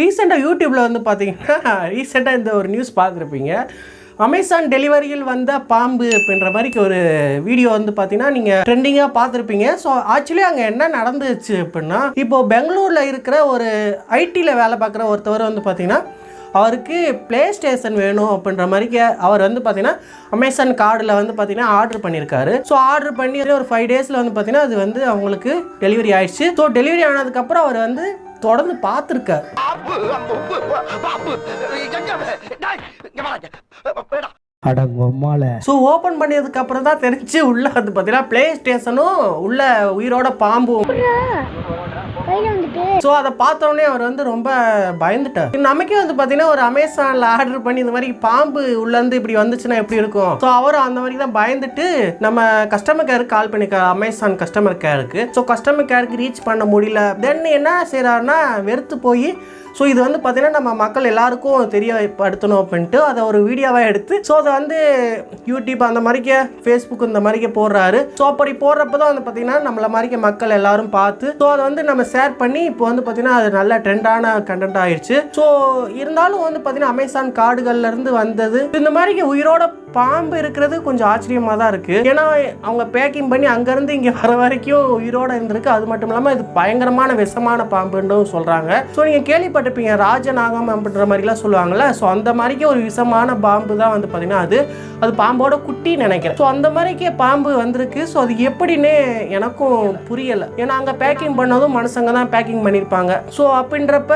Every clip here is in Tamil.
ரீசெண்டாக யூடியூப்பில் வந்து பார்த்தீங்கன்னா ரீசெண்டாக இந்த ஒரு நியூஸ் பார்த்துருப்பீங்க. அமேசான் டெலிவரியில் வந்த பாம்பு அப்படின்ற மாதிரிக்கு ஒரு வீடியோ வந்து பார்த்தீங்கன்னா நீங்கள் ட்ரெண்டிங்காக பார்த்துருப்பீங்க. ஸோ ஆக்சுவலி அங்கே என்ன நடந்துச்சு அப்படின்னா இப்போ பெங்களூரில் இருக்கிற ஒரு ஐடியில் வேலை பார்க்குற ஒருத்தவர் வந்து பார்த்தீங்கன்னா அவருக்கு ப்ளே ஸ்டேஷன் வேணும் அப்படின்ற மாதிரிக்கு அவர் வந்து பார்த்தீங்கன்னா அமேசான் கார்டில் வந்து பார்த்தீங்கன்னா ஆர்டர் பண்ணியிருக்காரு ஸோ ஆர்டர் பண்ணி ஒரு ஃபைவ் டேஸில் வந்து பார்த்தீங்கன்னா அது வந்து அவங்களுக்கு டெலிவரி ஆயிடுச்சு. ஸோ டெலிவரி ஆனதுக்கப்புறம் அவர் வந்து தொடர்ந்து பார்த்துருக்காரு. ஸோ ஓப்பன் பண்ணதுக்கு அப்புறம் தான் தெரிஞ்சு உள்ள வந்து பார்த்தீங்கன்னா ப்ளே ஸ்டேஷனும் உள்ள உயிரோட பாம்பும். ஸோ அதை பார்த்தோன்னே அவர் வந்து ரொம்ப பயந்துட்டார். நமக்கே வந்து பார்த்தீங்கன்னா ஒரு அமேசானில் ஆர்டர் பண்ணி இந்த மாதிரி பாம்பு உள்ளேருந்து இப்படி வந்துச்சுன்னா எப்படி இருக்கும்? ஸோ அவரும் அந்த மாதிரி தான் பயந்துட்டு நம்ம கஸ்டமர் கேருக்கு கால் பண்ணிருக்காரு அமேசான் கஸ்டமர் கேருக்கு ஸோ கஸ்டமர் கேருக்கு ரீச் பண்ண முடியல. தென் என்ன செய்கிறாருன்னா வெறுத்து போய் ஸோ இது வந்து பார்த்தீங்கன்னா நம்ம மக்கள் எல்லாருக்கும் தெரியப்படுத்தணும் அப்படின்ட்டு அதை ஒரு வீடியோவாக எடுத்து ஸோ அதை வந்து யூடியூப் அந்த மாதிரிக்கே ஃபேஸ்புக் இந்த மாதிரிக்கே போடுறாரு. ஸோ அப்படி போடுறப்ப தான் வந்து பார்த்தீங்கன்னா நம்மளை மாதிரிக்க மக்கள் எல்லாரும் பார்த்து ஸோ அதை வந்து நம்ம ஷேர் பண்ணி இப்போ வந்து பார்த்தீங்கன்னா அது நல்ல ட்ரெண்டான கண்டென்ட் ஆயிடுச்சு. ஸோ இருந்தாலும் வந்து பார்த்தீங்கன்னா அமேசான் கார்டுகள்லேருந்து வந்தது இந்த மாதிரி உயிரோட பாம்பு இருக்கிறது கொஞ்சம் ஆச்சரியமாக தான் இருக்குது ஏன்னா அவங்க பேக்கிங் பண்ணி அங்கேருந்து இங்கே வர வரைக்கும் உயிரோட இருந்திருக்கு. அது மட்டும் இல்லாமல் இது பயங்கரமான விஷமான பாம்புன்னு சொல்கிறாங்க ஸோ நீங்கள் கேள்விப்பட்டிருப்பீங்க ராஜநாகம் அப்படின்ற மாதிரிலாம் சொல்லுவாங்கல்ல. ஸோ அந்த மாதிரிக்கே ஒரு விஷமான பாம்பு தான் வந்து பார்த்தீங்கன்னா அது அது பாம்போட குட்டி நினைக்கிறேன். ஸோ அந்த மாதிரிக்கே பாம்பு வந்திருக்கு. ஸோ அது எப்படின்னே எனக்கும் புரியலை. ஏன்னா அங்கே பேக்கிங் பண்ணதும் மனுஷங்க தான் பேக்கிங் பண்ணியிருப்பாங்க ஸோ அப்படின்றப்ப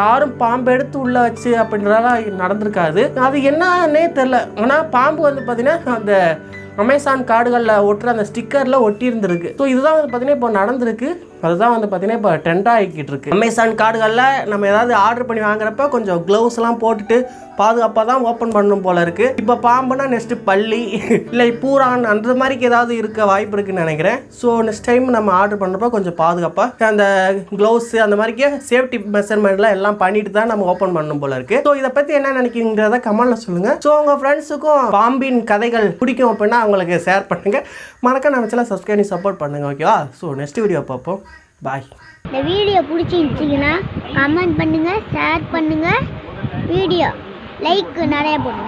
யாரும் பாம்பு எடுத்து உள்ள வச்சு அப்படின்றதெல்லாம் நடந்திருக்காது. அது என்னன்னே தெரில ஆனால் பாம்பு வந்து பார்த்தீங்கன்னா அந்த அமேசான் காடுகளில் ஒட்டுற அந்த ஸ்டிக்கரில் ஒட்டியிருந்திருக்கு. ஸோ இதுதான் வந்து பார்த்தீங்கன்னா இப்போ நடந்திருக்கு. அதுதான் வந்து பார்த்தீங்கன்னா இப்போ ட்ரெண்டாக ஆகிக்கிட்டு இருக்கு அமேசான் கார்டுகளில் நம்ம ஏதாவது ஆர்டர் பண்ணி வாங்குறப்ப கொஞ்சம் க்ளவுஸ்லாம் போட்டுட்டு பாதுகாப்பாக தான் ஓப்பன் பண்ணணும் போல இருக்கு. இப்போ பாம்புனா நெக்ஸ்ட்டு பள்ளி இல்லை பூரான் அந்த மாதிரிக்கு ஏதாவது இருக்க வாய்ப்பு இருக்குன்னு நினைக்கிறேன். ஸோ நெக்ஸ்ட் டைம் நம்ம ஆர்டர் பண்ணுறப்ப கொஞ்சம் பாதுகாப்பாக அந்த க்ளவுஸ் அந்த மாதிரிக்கே சேஃப்டி மெஷர்மெண்ட்லாம் எல்லாம் பண்ணிட்டு தான் நம்ம ஓப்பன் பண்ணணும் போல இருக்கு. ஸோ இதை பற்றி என்ன நினைக்கிறீங்கிறத கமெண்ட்ல சொல்லுங்க. ஸோ உங்கள் ஃப்ரெண்ட்ஸுக்கும் பாம்பின் கதைகள் பிடிக்கும் அப்படின்னா அவங்களுக்கு ஷேர் பண்ணுங்கள் மறக்க நினச்சலாம் சப்ஸ்கிரைப் பண்ணி சப்போர்ட் பண்ணுங்க ஓகேவா ஸோ நெக்ஸ்ட் வீடியோ பார்ப்போம். பாய் இந்த வீடியோ பிடிச்சிருந்துச்சிங்கன்னா கமெண்ட் பண்ணுங்கள் ஷேர் பண்ணுங்கள் வீடியோ லைக் நிறைய போடுங்க.